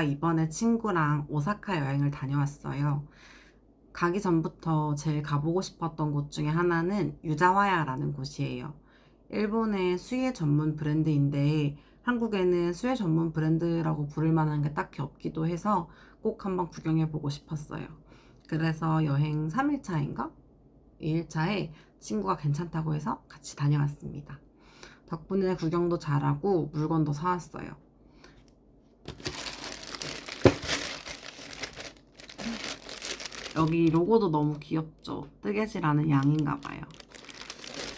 제가 이번에 친구랑 오사카 여행을 다녀왔어요. 가기 전부터 제일 가보고 싶었던 곳 중에 하나는 유자와야라는 곳이에요. 일본의 수예 전문 브랜드인데 한국에는 수예 전문 브랜드라고 부를 만한 게 딱히 없기도 해서 꼭 한번 구경해 보고 싶었어요. 그래서 여행 3일차인가? 2일차에 친구가 괜찮다고 해서 같이 다녀왔습니다. 덕분에 구경도 잘하고 물건도 사왔어요. 여기 로고도 너무 귀엽죠? 뜨개질하는 양인가 봐요.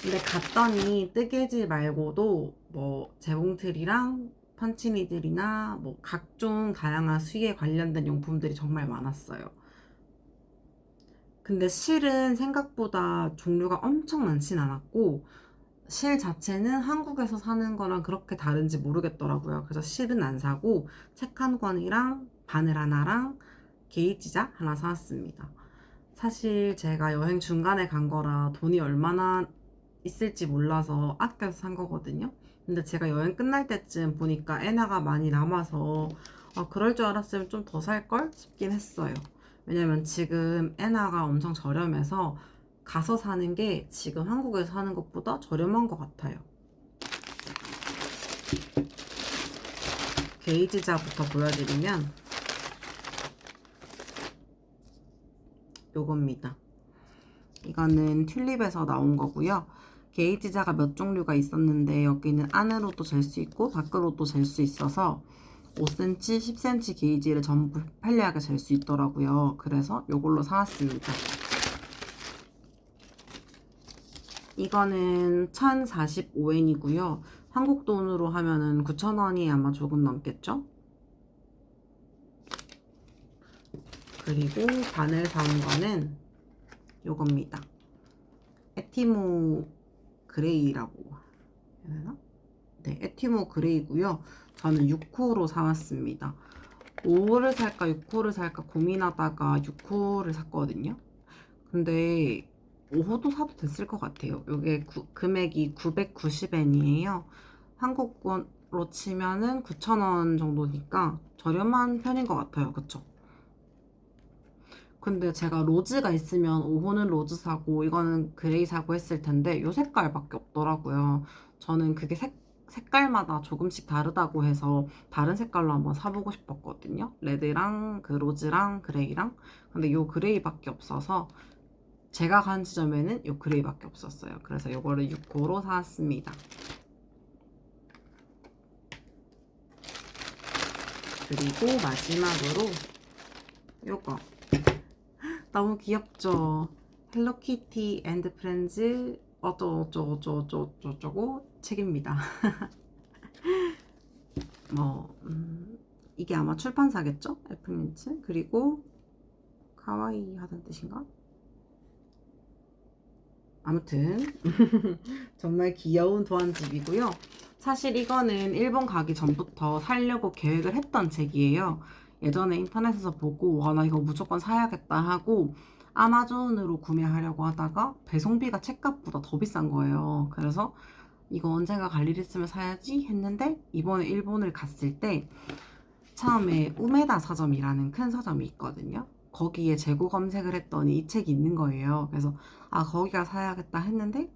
근데 갔더니 뜨개질 말고도 뭐 재봉틀이랑 펀치니들이나 뭐 각종 다양한 수의에 관련된 용품들이 정말 많았어요. 근데 실은 생각보다 종류가 엄청 많진 않았고 실 자체는 한국에서 사는 거랑 그렇게 다른지 모르겠더라고요. 그래서 실은 안 사고 책 한 권이랑 바늘 하나랑 게이지자 하나 사왔습니다. 사실 제가 여행 중간에 간 거라 돈이 얼마나 있을지 몰라서 아껴서 산 거거든요. 근데 제가 여행 끝날 때쯤 보니까 에나가 많이 남아서 아, 그럴 줄 알았으면 좀 더 살 걸 싶긴 했어요. 왜냐면 지금 에나가 엄청 저렴해서 가서 사는 게 지금 한국에서 사는 것보다 저렴한 것 같아요. 게이지자부터 보여드리면 요겁니다. 이거는 튤립에서 나온 거고요. 게이지자가 몇 종류가 있었는데 여기는 안으로도 잴 수 있고 밖으로도 잴 수 있어서 5cm, 10cm 게이지를 전부 편리하게 잴 수 있더라고요. 그래서 요걸로 사왔습니다. 이거는 1045엔이고요. 한국 돈으로 하면은 9,000원이 아마 조금 넘겠죠? 그리고 바늘 사온 거는 요겁니다. 에티모 그레이라고 해야 되나? 네, 에티모 그레이고요. 저는 6호로 사왔습니다. 5호를 살까 6호를 살까 고민하다가 6호를 샀거든요. 근데 5호도 사도 됐을 것 같아요. 이게 금액이 990엔이에요. 한국으로 치면은 9,000원 정도니까 저렴한 편인 것 같아요. 그쵸? 근데 제가 로즈가 있으면 5호는 로즈 사고 이거는 그레이 사고 했을 텐데 이 색깔밖에 없더라고요. 저는 그게 색, 색깔마다 조금씩 다르다고 해서 다른 색깔로 한번 사보고 싶었거든요. 레드랑 그 로즈랑 그레이랑 근데 이 그레이밖에 없어서 제가 간 지점에는 이 그레이밖에 없었어요. 그래서 이거를 6호로 사왔습니다. 그리고 마지막으로 요거 너무 귀엽죠? 헬로키티 앤드 프렌즈 어쩌고저쩌고저쩌고 책입니다. 뭐 음, 이게 아마 출판사겠죠? 애플민츠 그리고 카와이 하던 뜻인가? 아무튼 정말 귀여운 도안집이고요. 사실 이거는 일본 가기 전부터 살려고 계획을 했던 책이에요. 예전에 인터넷에서 보고 와 나 이거 무조건 사야겠다 하고 아마존으로 구매하려고 하다가 배송비가 책값보다 더 비싼 거예요. 그래서 이거 언젠가 갈 일 있으면 사야지 했는데 이번에 일본을 갔을 때 처음에 우메다 서점이라는 큰 서점이 있거든요. 거기에 재고 검색을 했더니 이 책이 있는 거예요. 그래서 아 거기가 사야겠다 했는데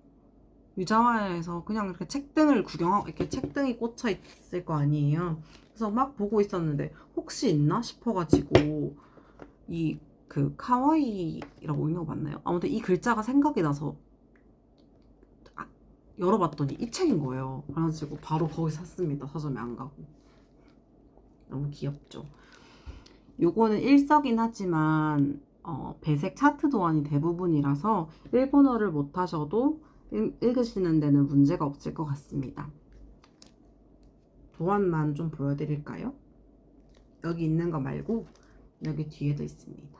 유자와에서 그냥 이렇게 책등을 구경하고 이렇게 책등이 꽂혀 있을 거 아니에요. 그래서 막 보고 있었는데 혹시 있나 싶어가지고 이 그 카와이라고 있는 거 맞나요? 아무튼 이 글자가 생각이 나서 아, 열어봤더니 이 책인 거예요. 그래가지고 바로 거기 샀습니다. 서점에 안 가고. 너무 귀엽죠. 요거는 일서긴 하지만 어, 배색 차트 도안이 대부분이라서 일본어를 못하셔도 읽, 읽으시는 데는 문제가 없을 것 같습니다. 도안만 좀 보여드릴까요? 여기 있는 거 말고 여기 뒤에도 있습니다.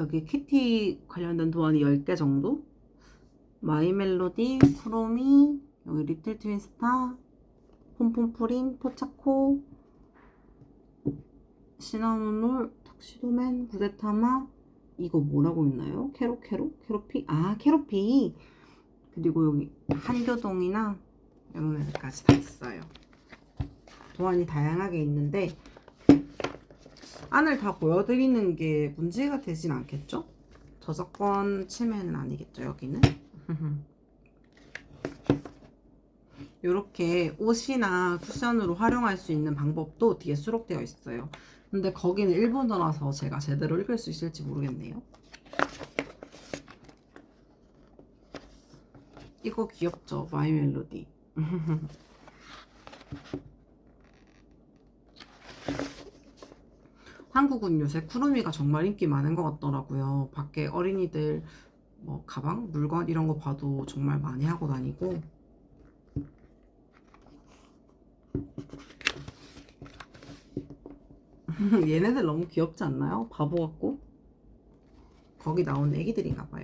여기 키티 관련된 도안이 10개 정도? 마이 멜로디, 쿠로미, 여기 리틀 트윈스타, 폼폼프린, 포차코, 시나몬롤, 턱시도맨, 구데타마, 이거 뭐라고 있나요? 캐로 캐로? 캐로피? 아 캐로피 그리고 여기 한교동이나 이런 애들까지 다 있어요 도안이 다양하게 있는데 안을 다 보여드리는 게 문제가 되진 않겠죠? 저작권 침해는 아니겠죠 여기는? 이렇게 옷이나 쿠션으로 활용할 수 있는 방법도 뒤에 수록되어 있어요. 근데 거기는 일본어라서 제가 제대로 읽을 수 있을지 모르겠네요. 이거 귀엽죠? 마이 멜로디. 한국은 요새 쿠루미가 정말 인기 많은 것 같더라고요. 밖에 어린이들 뭐 가방, 물건 이런 거 봐도 정말 많이 하고 다니고 얘네들 너무 귀엽지 않나요? 바보 같고 거기 나온 애기들인가 봐요.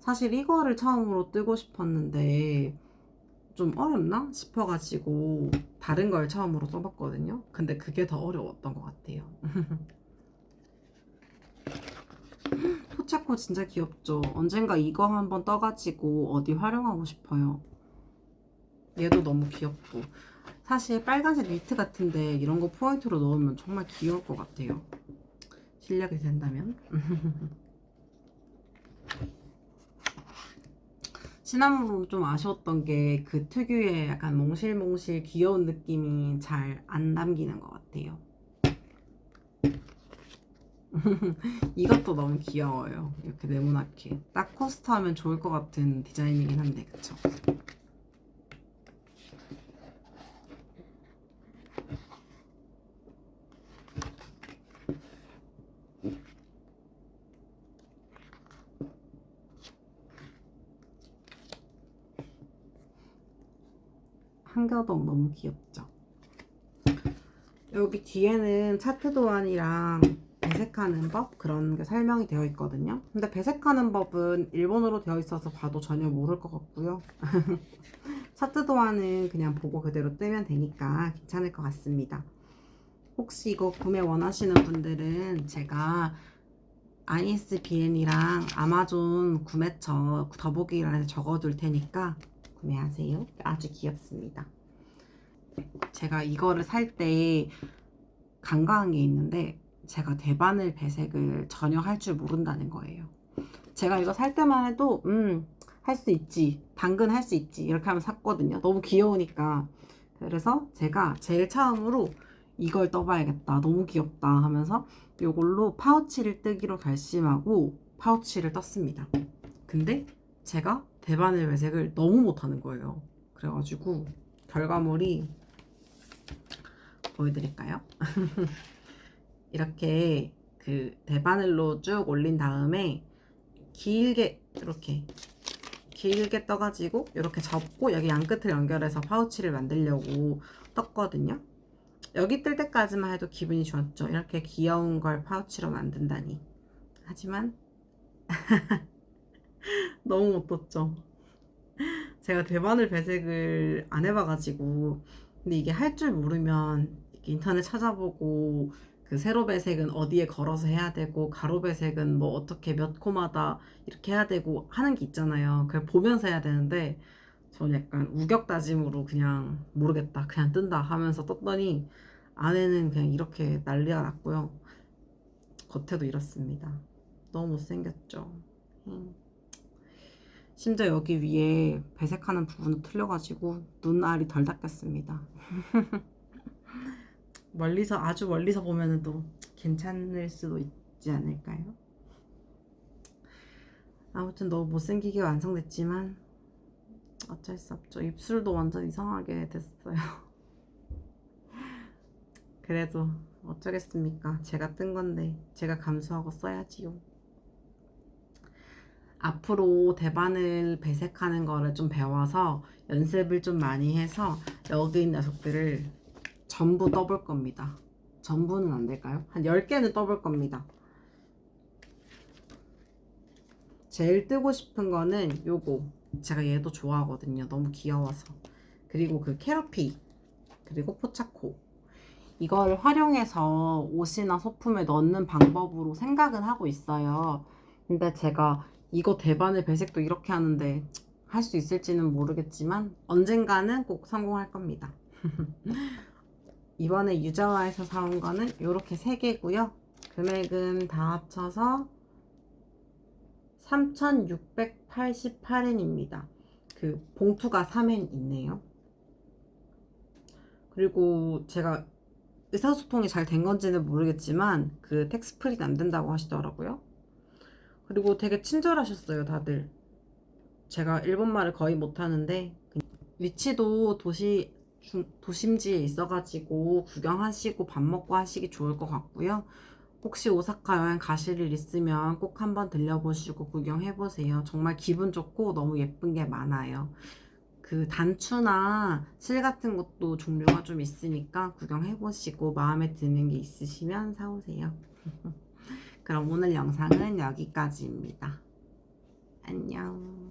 사실 이거를 처음으로 뜨고 싶었는데 좀 어렵나 싶어가지고 다른 걸 처음으로 써봤거든요. 근데 그게 더 어려웠던 것 같아요. 포차코 진짜 귀엽죠? 언젠가 이거 한번 떠가지고 어디 활용하고 싶어요. 얘도 너무 귀엽고 사실 빨간색 니트 같은데 이런 거 포인트로 넣으면 정말 귀여울 것 같아요. 실력이 된다면. 시나몬은 좀 아쉬웠던 게 그 특유의 약간 몽실몽실 귀여운 느낌이 잘 안 담기는 것 같아요. 이것도 너무 귀여워요. 이렇게 네모나게. 딱 코스트 하면 좋을 것 같은 디자인이긴 한데, 그쵸? 한겨동 너무 귀엽죠? 여기 뒤에는 차트 도안이랑 배색하는 법 그런 게 설명이 되어 있거든요. 근데 배색하는 법은 일본어로 되어 있어서 봐도 전혀 모를 것 같고요. 차트 도안은 그냥 보고 그대로 뜨면 되니까 괜찮을 것 같습니다. 혹시 이거 구매 원하시는 분들은 제가 ISBN이랑 아마존 구매처 더보기란에 적어둘 테니까 구매하세요. 아주 귀엽습니다. 제가 이거를 살 때 간과한 게 있는데 제가 대바늘 배색을 전혀 할 줄 모른다는 거예요. 제가 이거 살 때만 해도 음, 할 수 있지. 당근 할 수 있지. 이렇게 하면 샀거든요. 너무 귀여우니까. 그래서 제가 제일 처음으로 이걸 떠봐야겠다. 너무 귀엽다 하면서 이걸로 파우치를 뜨기로 결심하고 파우치를 떴습니다. 근데 제가 대바늘 배색을 너무 못하는 거예요. 그래가지고 결과물이 보여드릴까요? 이렇게 그 대바늘로 쭉 올린 다음에 길게 이렇게 길게 떠가지고 이렇게 접고 여기 양 끝을 연결해서 파우치를 만들려고 떴거든요. 여기 뜰 때까지만 해도 기분이 좋았죠. 이렇게 귀여운 걸 파우치로 만든다니. 하지만 너무 못 떴죠. 제가 대바늘 배색을 안 해봐가지고 근데 이게 할 줄 모르면 인터넷 찾아보고 그 세로 배색은 어디에 걸어서 해야 되고 가로 배색은 뭐 어떻게 몇 코마다 이렇게 해야 되고 하는 게 있잖아요. 그걸 보면서 해야 되는데 저는 약간 우격다짐으로 그냥 모르겠다 그냥 뜬다 하면서 떴더니 안에는 그냥 이렇게 난리가 났고요. 겉에도 이렇습니다. 너무 못생겼죠. 음. 심지어 여기 위에 배색하는 부분도 틀려가지고 눈알이 덜 닦였습니다. 멀리서 아주 멀리서 보면은 또 괜찮을 수도 있지 않을까요? 아무튼 너무 못생기게 완성됐지만 어쩔 수 없죠. 입술도 완전 이상하게 됐어요. 그래도 어쩌겠습니까? 제가 뜬 건데 제가 감수하고 써야지요. 앞으로 대바늘 배색하는 거를 좀 배워서 연습을 좀 많이 해서 여기 있는 녀석들을 전부 떠볼 겁니다. 전부는 안 될까요? 한 10개는 떠볼 겁니다. 제일 뜨고 싶은 거는 요거. 제가 얘도 좋아하거든요. 너무 귀여워서. 그리고 그 캐러피. 그리고 포차코. 이걸 활용해서 옷이나 소품에 넣는 방법으로 생각은 하고 있어요. 근데 제가 이거 대바늘 배색도 이렇게 하는데 할 수 있을지는 모르겠지만 언젠가는 꼭 성공할 겁니다. 이번에 유자와에서 사온 거는 이렇게 세 개고요. 금액은 다 합쳐서 3,688엔입니다. 그 봉투가 3엔 있네요. 그리고 제가 의사소통이 잘 된 건지는 모르겠지만 그 텍스프릿 안 된다고 하시더라고요. 그리고 되게 친절하셨어요, 다들. 제가 일본말을 거의 못하는데 위치도 도시 중- 도심지에 있어가지고 구경하시고 밥 먹고 하시기 좋을 것 같고요. 혹시 오사카 여행 가실 일 있으면 꼭 한번 들려보시고 구경해보세요. 정말 기분 좋고 너무 예쁜 게 많아요. 그 단추나 실 같은 것도 종류가 좀 있으니까 구경해보시고 마음에 드는 게 있으시면 사오세요. 그럼 오늘 영상은 여기까지입니다. 안녕.